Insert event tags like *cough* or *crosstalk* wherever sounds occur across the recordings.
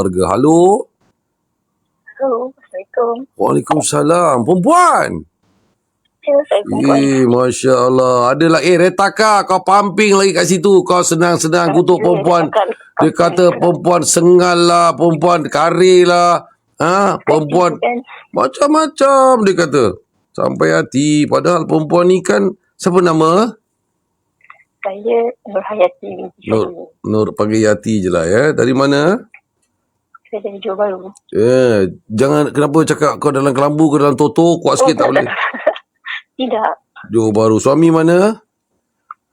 Warga. Halo. Hello, Assalamualaikum. Waalaikumsalam. Perempuan. Ya, saya perempuan. Eh, Masya Allah. Adalah, eh, retaka. Kau pumping lagi kat situ. Kau senang-senang kutuk perempuan. Dia kata perempuan sengal lah, perempuan kari lah. Ha? Perempuan macam-macam dia kata. Sampai hati. Padahal perempuan ni kan, siapa nama? saya Nur Hayati Nur. Nur panggil Yati je lah ya. Dari mana? Saya dari Johor Baru. Eh, jangan kenapa cakap kau dalam kelambu ke dalam toto kuat sikit tak boleh. *laughs* Tidak. Johor baru. Suami mana?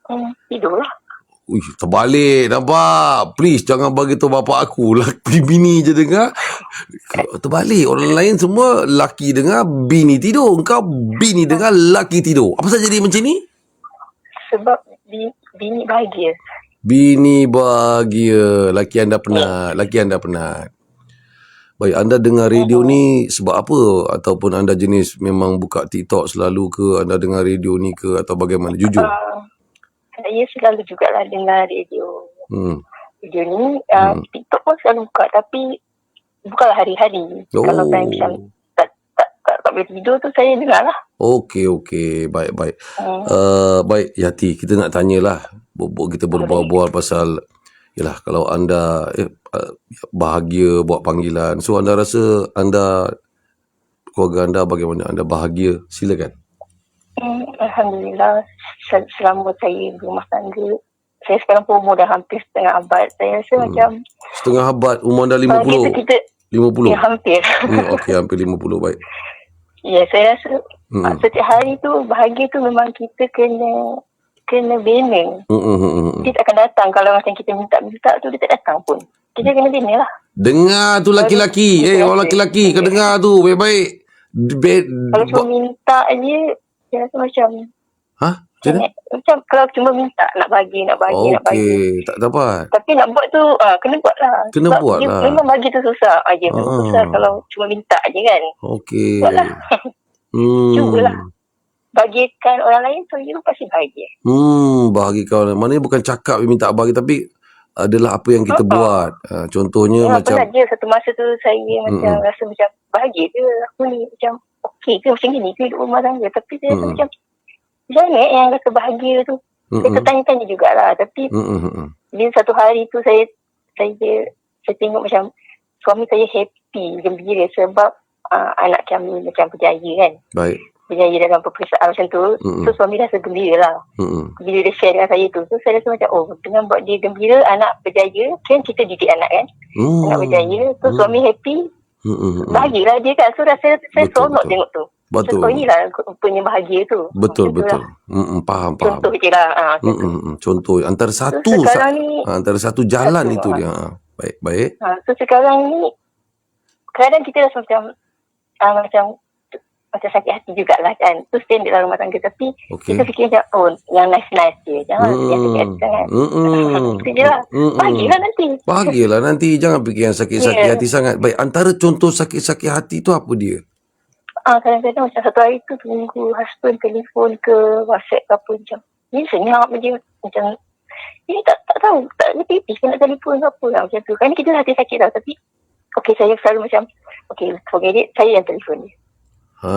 Hmm, tidur lah. Uish, terbalik nampak. Please jangan bagi tahu bapak aku. *laughs* Laki bini je dengar. Terbalik. Orang lain semua laki dengar, bini tidur. Engkau bini dengar, laki tidur. Apa saja jadi macam ni? Sebab bi, bini bahagia. Bini bahagia. Laki anda penat. Laki anda penat. Baik, anda dengar radio ni sebab apa? Ataupun anda jenis memang buka TikTok selalu ke? Anda dengar radio ni ke? Atau bagaimana? Jujur. Uh, saya selalu jugalah dengar radio. Hmm. Radio ni, uh, Hmm. TikTok pun selalu buka tapi bukanlah hari-hari. Oh. Kalau time macam tak, tak, tak, tak boleh tidur tu saya dengar lah. Okey, okey. Baik, baik. Hmm. Uh, baik, Yati, kita nak tanyalah. Kita berbual-bual pasal Yalah, kalau anda eh, bahagia buat panggilan. So, anda rasa anda, keluarga anda bagaimana? Anda bahagia? Silakan. Hmm, Alhamdulillah sel- selama saya berumah tangga saya sekarang pun umur dah hampir setengah abad saya rasa hmm. macam Setengah abad, umur anda bahagia tu 50. kita 50. ya hampir Hmm, okey, hampir 50. Baik. ya saya rasa Hmm. hmm. setiap hari tu bahagia tu memang kita kena kena bina Hmm, hmm, hmm, hmm. Dia tak akan datang kalau macam kita minta-minta tu dia tak datang pun kita kena bina lah Dengar tu laki-laki. Eh, orang laki-laki. Kau dengar tu. Baik-baik. Be- kalau cuma minta je saya rasa macam ha? Macam mana? macam kalau cuma minta nak bagi nak bagi nak bagi Okey. Tak dapat. Tapi nak buat tu uh, kena buat lah. Kena Sebab buat lah. Memang bagi tu susah. Tu Ah. susah kalau cuma minta je kan. Okey. Buat lah. Hmm. *laughs* Cubalah. Bagikan orang lain so you pasti bahagia. Hmm, bahagi kawan. Maknanya bukan cakap minta bagi tapi adalah apa yang kita Uh-uh. buat. Ha, contohnya Ya, macam pernah je satu masa tu saya macam Mm-mm. rasa macam bahagia ke aku ni macam okey ke macam ni ke hidup rumah tangga. Tapi saya rasa Mm-mm. macam macam mana yang rasa bahagia tu. Saya Mm-mm. tertanya-tanya jugalah. Tapi Mm-mm, mm-mm. bila satu hari tu saya saya saya tengok macam suami saya happy, gembira sebab uh, anak kami macam berjaya kan. Baik. Berjaya dalam peperiksaan macam tu. Mm-mm. So suami rasa gembira lah. Mm-mm. Bila dia share dengan saya tu. So saya rasa macam oh dengan buat dia gembira anak berjaya. Kan kita didik anak kan. Hmm. Anak berjaya. So suami happy. Mm-mm, mm-mm. Bahagialah dia kan. So rasa saya Betul, seronok betul. tengok tu. Betul. So kau inilah punya bahagia tu. Betul, betul. lah. Mm-mm, faham, faham. Contoh je lah. Ha. Mm-mm, mm-mm. Contoh antara satu sekarang sa- ni- ha, antara satu jalan Satu, itu ah. dia. Ha. Baik, baik. Ha, so sekarang ni kadang kita rasa macam uh, macam macam sakit hati jugalah kan. Tu standard dalam rumah tangga. Tapi Okey. kita fikir macam oh yang nice-nice je. Jangan yang sakit hati sangat. Mm-mm. Itu je lah. Mm-mm. Bahagialah nanti. Bahagialah nanti jangan fikir yang sakit-sakit Ya. hati sangat. Baik, antara contoh sakit-sakit hati tu apa dia? Ah, kadang-kadang macam satu hari tu tunggu husband telefon ke WhatsApp ke apa macam. Ni senyap je macam ni tak tak tahu tak ngerti pipis ke nak telefon ke apa lah macam tu. Kan kita hati sakit tau tapi okey saya selalu macam okey forget it saya yang telefon dia. Ha.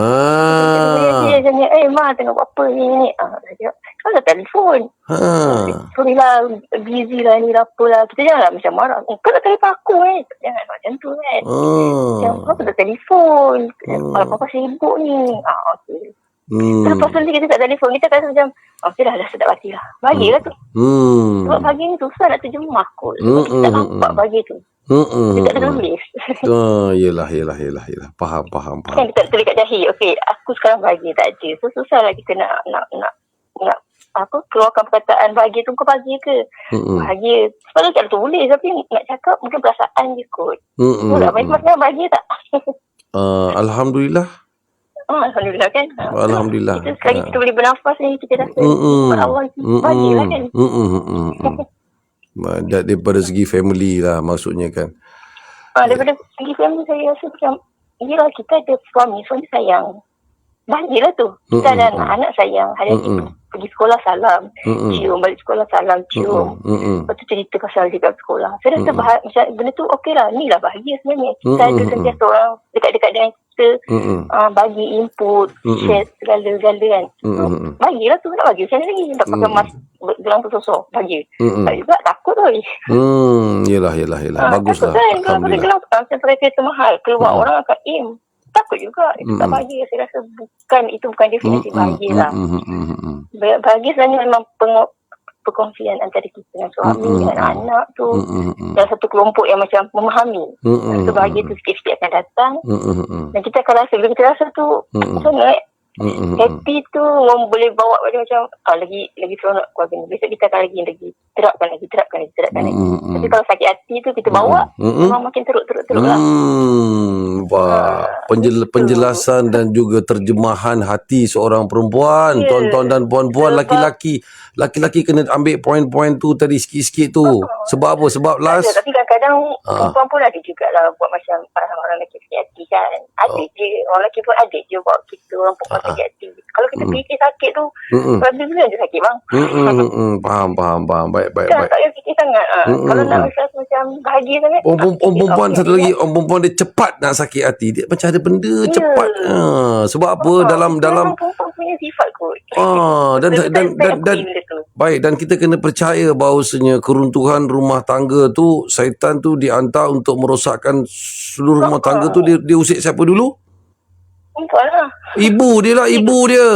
Dia tanya eh ma tengok buat apa ni ni. Ah saya cakap telefon. Ha. Sorry lah busy lah ni lah apa lah. Kita janganlah macam marah. Eh, kau dah telefon aku eh. Jangan macam tu kan. Macam Oh. kau dah telefon. Kalau papa sibuk ni. Ah okey. Hmm. Lepas tu kita tak telefon, kita rasa macam, okey dah, dah sedap hati lah. Bahagilah tu. Hmm. Sebab pagi ni susah nak terjemah kot. Hmm, kita tak hmm, nampak hmm. pagi tu. Hmm. hmm, Kita tak ada tulis. *laughs* Ah, yelah, yelah, yelah, yelah. Faham, faham, kan faham. kita tak tulis kat dahi, okey aku sekarang bahagia tak ada. So susah lah kita nak, nak, nak, nak apa keluarkan perkataan bahagia tu kau bahagia ke? Hmm. Bahagia. Sebab tu tak ada tapi nak cakap mungkin perasaan je kot. Hmm. Hmm. Tak baik sekarang bahagia tak? *laughs* Ah, Alhamdulillah. Oh, Alhamdulillah kan. Ha. Alhamdulillah. Kita sekali Ah. kita boleh bernafas ni kita rasa Mm-mm. mm Allah bahagia lah kan. Mm-mm. Mm-mm. *laughs* Dar- Daripada segi family lah maksudnya kan. Ah, daripada segi family saya rasa macam Yelah kita ada suami Suami sayang bahagialah tu. Kita ada anak-anak sayang. Hari ni Mm-mm. pergi sekolah salam. Mm-mm. Cium balik sekolah salam. Cium. Mm-mm. Lepas tu cerita pasal dia kat sekolah. Saya rasa bahagia, macam benda tu okey lah. Ni lah bahagia sebenarnya. Kita Mm-mm, ada sentiasa orang dekat-dekat dengan kita. Uh, bagi input, Mm-mm. share segala-gala kan. Mm-mm. Bagilah tu nak bagi macam mana lagi. Tak pakai mask gelang tu sosok. Bagi. Mm-mm. Tak juga takut tu. Hmm, yelah, yelah, yelah. Ah, Bagus lah. takut kan kalau Alhamdulillah. gelang ah, pakai kereta mahal. Keluar Mm-mm. orang akan im. Takut juga. Itu tak bahagia. Saya rasa bukan itu bukan definisi Mm-mm. bahagia lah. Mm-mm. Bahagia sebenarnya memang peng- perkongsian antara kita dengan suami, Mm-mm. dengan anak tu. Mm-mm. Dan satu kelompok yang macam memahami. Mm-mm. Rasa bahagia tu sikit-sikit akan datang. Mm-mm. Dan kita akan rasa, bila kita rasa tu, Mm-mm. macam Mm-mm. Happy tu orang boleh bawa pada macam ah, lagi lagi seronok keluarga ni. Besok kita akan lagi lagi terapkan lagi, terapkan lagi, terapkan lagi. Mm-mm. Tapi kalau sakit hati tu kita bawa, Mm-mm. memang makin teruk-teruk-teruk lah. Hmm, wah, penjel, gitu. penjelasan dan juga terjemahan hati seorang perempuan, Ya. tuan-tuan dan puan-puan, Sebab- laki-laki. Laki-laki kena ambil poin-poin tu tadi sikit-sikit tu. Sebab apa? Sebab last tapi kadang-kadang Ah. perempuan pun ada jugalah buat macam orang orang lelaki sakit hati kan. Ada Oh. je, orang lelaki pun ada je buat kita orang perempuan Kalau kita Mm. fikir sakit tu, Mm-mm. bila je sakit bang. Mm-mm. Faham, faham, faham. Baik, baik, baik. tak payah fikir sangat. Ah. Mm-mm, Kalau nak mm. rasa macam bahagia sangat. Orang, orang, orang perempuan satu lagi orang perempuan dia cepat nak sakit hati dia macam ada benda Ya. cepat ha, sebab apa Ah, dalam itu dalam perempuan punya sifat kot. ah dan dan dan, dan baik dan kita kena percaya bahawasanya keruntuhan rumah tangga tu syaitan tu dihantar untuk merosakkan seluruh rumah tangga tu dia dia usik siapa dulu Perempuan lah. ibu dia lah ibu dia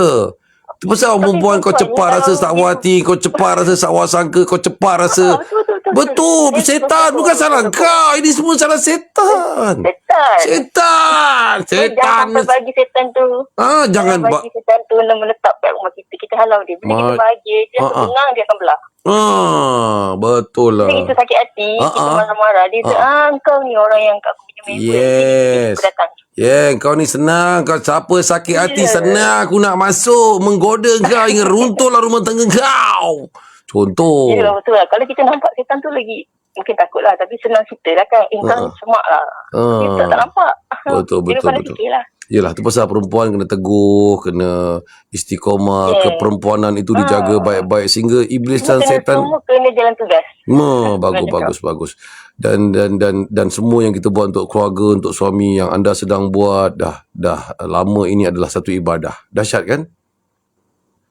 tu pasal orang perempuan kau cepat rasa sakwa dia- hati kau cepat rasa sakwa sangka kau cepat rasa Ah, betul, betul, Betul, setan bukan salah kau ini semua salah setan Setan. Setan, Jangan setan. sampai bagi setan tu. Ah, jangan ba- bagi setan tu nak menetap kat rumah kita. Kita halau dia. Bila kita bahagia, dia Ah, ah. senang dia akan belah. Ah, betul lah. Bila kita sakit hati, Ah, kita ah. marah-marah. Dia tu, ah, kau ni orang yang kat aku punya member. Yes. Dia datang. Yeah, kau ni senang. Kau siapa sakit hati Ya. senang aku nak masuk menggoda kau hingga runtuhlah rumah tangga kau. Contoh. Ya, betul lah. Kalau kita nampak setan tu lagi, mungkin takut lah. Tapi senang cerita lah kan. Eh, Ah. ni semak lah. Dia tak, tak Ah. nampak. *laughs* Betul, Dia betul, pandai betul. lah. Yelah, tu pasal perempuan kena teguh, kena istiqomah, Yeah. keperempuanan itu dijaga Ah. baik-baik sehingga iblis Semua dan kena, setan semua kena jalan tugas. Ma, *laughs* bagus Betul. bagus bagus. Dan dan dan dan semua yang kita buat untuk keluarga, untuk suami yang anda sedang buat dah dah lama ini adalah satu ibadah. Dahsyat kan?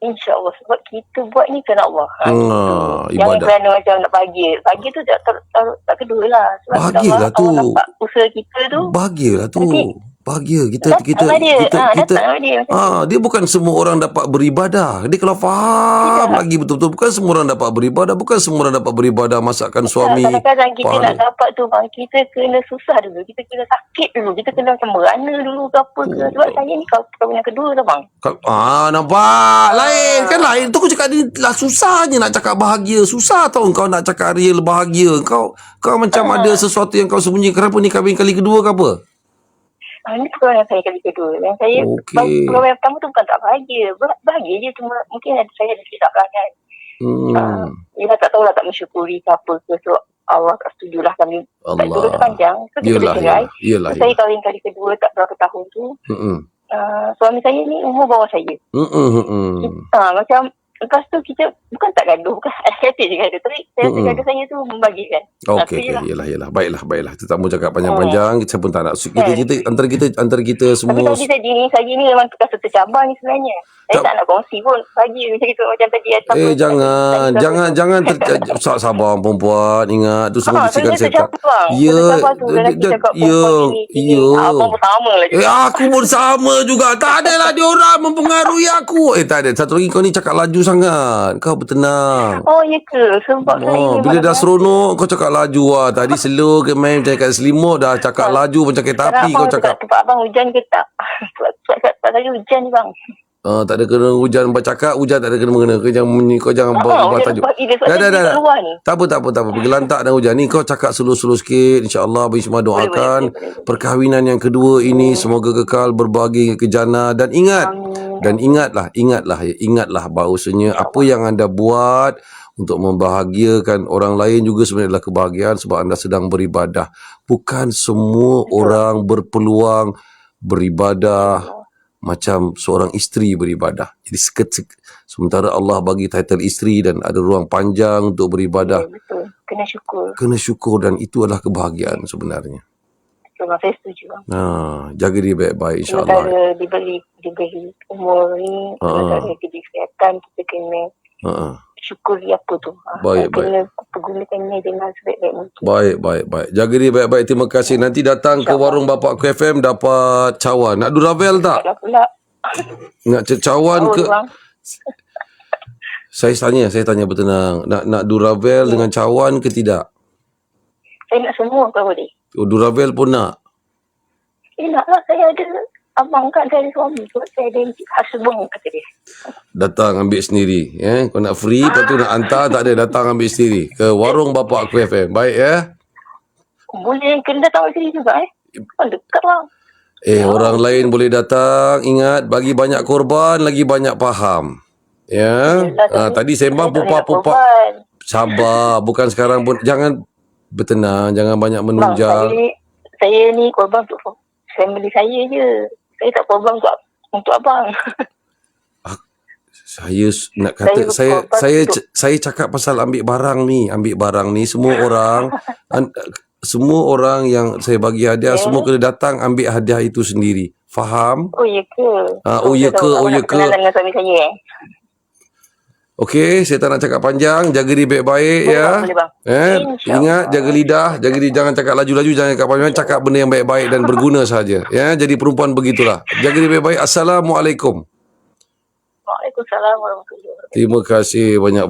InsyaAllah. Sebab kita buat ni kerana Allah. Ha, Hmm. Jangan ibadah. kerana macam nak bahagia. Bahagia tu tak, tak, tak, tak kedua lah. Sebab Bahagialah Allah, tu. Allah nampak usaha kita tu. Bahagialah tu. Nanti- Bahagia kita datang kita dia. kita ha, kita dia. Ah, dia bukan semua orang dapat beribadah. Dia kalau faham Tidak. lagi betul-betul bukan semua orang dapat beribadah, bukan semua orang dapat beribadah masakan suami. Kadang-kadang kita pahala. nak dapat tu bang, kita kena susah dulu. Kita kena sakit dulu. Kita kena macam merana dulu ke apa ke. Sebab saya ni kau kahwin yang kedua lah bang. Ah nampak Lain kan lain Tu aku cakap ni lah Susahnya nak cakap bahagia Susah tau kau nak cakap real bahagia Kau kau macam Ah. ada sesuatu yang kau sembunyi Kenapa ni kahwin kali kedua ke apa Ha, ini perkara yang saya kali kedua. Yang saya, Okey. perkara yang pertama tu bukan tak bahagia. Bah- Bahagia je cuma mungkin ada saya ada silap lah kan. hmm. Ah, Yelah tak tahulah tak mensyukuri ke apa ke. So Allah tak setuju lah kami. Tak dulu Allah sepanjang. So kita Yelah bercerai. Yelah Yelah, So, saya yelah. kahwin kali kedua tak berapa tahun tu. Mm-mm. Uh, suami saya ni umur bawah saya. Mm-mm, mm-mm. Ah, macam lepas tu kita bukan tak gaduh bukan *laughs* hati je gaduh tapi saya rasa gaduh saya tu membagikan. Ah, Okey, lah. okay, yelah, yelah. Baiklah, baiklah. Kita tak mau cakap panjang-panjang. Saya pun tak nak. Kita, Eh. kita, antara kita, antara kita Tapi semua. tadi saya diri saya ni memang rasa tercabar ni sebenarnya. Saya Tak- tak, nak kongsi pun bagi macam itu macam tadi. Eh, jangan. tadi- Jangan, jangan. Ter, sabar, sabar perempuan. Ingat, tu semua Ah, bisikan setan. Ya, Saya cakap ya, ni. ya. Abang pun sama lah Eh juga. aku pun sama juga Tak adalah dia orang mempengaruhi aku Eh tak ada Satu lagi kau ni cakap laju sangat Kau bertenang Oh, ya ke? Sebab saya Oh, memang bila dah seronok kau cakap laju ah. Tadi slow ke main macam kat selimut dah cakap laju macam kereta api kau cakap. Tempat abang hujan ke tak? *laughs* Sebab sebab saya hujan ni bang. Ah, tak ada kena hujan bercakap, hujan tak ada kena mengena. Kau jangan kau jangan buat Ah, buat hujan tajuk. Dah dah saya dah. Tak apa tak apa tak apa. Pergi lantak dan hujan ni kau cakap slow-slow sikit. Insya-Allah bagi semua doakan boleh, boleh, boleh. perkahwinan yang kedua ini semoga kekal berbagi ke jannah dan ingat Amin. Dan ingatlah ingatlah ingatlah bahawasanya apa yang anda buat untuk membahagiakan orang lain juga sebenarnya adalah kebahagiaan sebab anda sedang beribadah. Bukan semua orang berpeluang beribadah macam seorang isteri beribadah. Jadi seket, sek- sementara Allah bagi title isteri dan ada ruang panjang untuk beribadah, Ya, betul. Kena syukur. kena syukur dan itu adalah kebahagiaan sebenarnya. Bang. Saya setuju. Nah, jaga diri baik-baik insya-Allah. Sementara diberi, diberi umur ni, Ha. sementara diberi kesihatan, kita kena Ha. syukuri apa tu. Ha, Baik, kena pergunakannya dengan sebaik-baik mungkin. Baik, baik, baik. Jaga diri baik-baik. Terima kasih. Nanti datang ke warung Bapak Aku FM dapat cawan. Nak duravel tak? Tak pula. Nak cawan Oh, ke? bang. Saya tanya, saya tanya bertenang. Nak nak duravel dengan cawan ke tidak? Saya nak semua kau boleh. Oh, duravel pun nak. Eh nak lah. Saya ada abang saya ada suami. Sebab saya ada husband kata dia. Datang ambil sendiri. Eh? Kau nak free, lepas tu nak hantar, tak ada. Datang ambil sendiri. Ke warung Bapak Aku FM. Baik ya? Boleh kena datang sini juga eh. Kan dekat lah. Eh, orang lain boleh datang. Ingat, bagi banyak korban, lagi banyak faham. Ya. Yelah, Ah, tadi sembang korban. Sabar. Bukan sekarang pun. Jangan bertenang. Jangan banyak Bang, menunjang. saya, saya ni korban untuk family saya je. Saya tak korban untuk untuk abang. *laughs* Saya s- nak kata Saya saya saya saya cakap pasal ambil barang ni, ambil barang ni semua *laughs* orang an, semua orang yang saya bagi hadiah semua kena datang ambil hadiah itu sendiri. Faham? Oh ya ke? Ah, oh, ya saya ke? Oh, ya ke? dengan suami saya eh. Okey, saya tak nak cakap panjang. Jaga diri baik-baik Boleh, ya. bang, boleh, bang. Eh, ingat jaga lidah, jaga diri jangan cakap laju-laju, jangan cakap panjang, cakap benda yang baik-baik dan berguna saja. Ya, jadi perempuan begitulah. Jaga diri baik-baik. Assalamualaikum. Waalaikumsalam warahmatullahi wabarakatuh. Terima kasih banyak